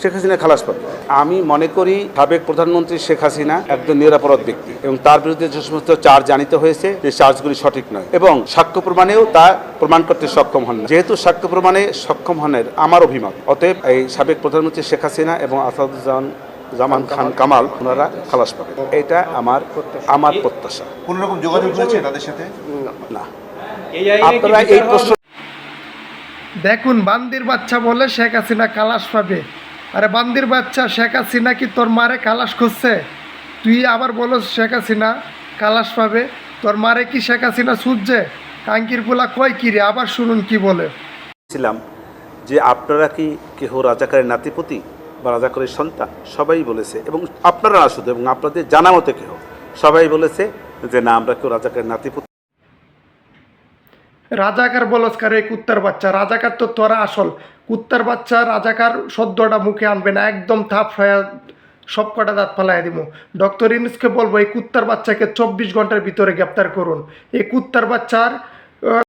শেখ হাসিনা খালাস পাবে। আমি মনে করি সাবেক প্রধানমন্ত্রী শেখ হাসিনা একজন নিরাপরাধ ব্যক্তি এবং তার বিরুদ্ধে যে সমস্ত চার্জ জানিত হয়েছে যে চার্জগুলি সঠিক নয় এবং সাক্ষ্য প্রমাণেও তা প্রমাণ করতে সক্ষম হন যেহেতু সাক্ষ্য প্রমাণে সক্ষম হনের আমার অভিমত অতএব এই সাবেক প্রধানমন্ত্রী শেখ হাসিনা এবং আসাদুজ্জামান জামান খান কামাল ওনারা খালাস পাবে। এটা আমার আমার প্রত্যাশা। কোন রকম যোগাযোগ হয়েছে তাদের সাথে? না। আপনারা এই প্রশ্ন দেখুন বান্দির বাচ্চা বলে শেখ হাসিনা কালাশ পাবে। আরে বান্দির বাচ্চা শেখ হাসিনা কি তোর মারে কালাশ খুঁজছে? তুই আবার বলো শেখ হাসিনা কালাশ পাবে। তোর মারে কি শেখ হাসিনা সুজছে কাঙ্কির পোলা কয় কি রে? আবার শুনুন কি বলে। ছিলাম যে আপনারা কি কেহ রাজাকারের নাতিপতি বা রাজাকারের সন্তান? সবাই বলেছে এবং আপনারা না শুধু এবং আপনাদের জানা মতে কেহ। সবাই বলেছে যে না আমরা কেউ রাজাকারের নাতিপতি। রাজাকার বলস্কার এই কুত্তার বাচ্চা। রাজাকার তো তোরা আসল। কুত্তার বাচ্চা, রাজাকার, সদ্যটা মুখে আনবে না, একদম থাপ হয়ে সব কটা দাঁত ফালাই দিব ডক্টর ইনসকে বলব, এই কুত্তার বাচ্চাকে চব্বিশ ঘণ্টার ভিতরে গ্রেপ্তার করুন। এই কুত্তার বাচ্চার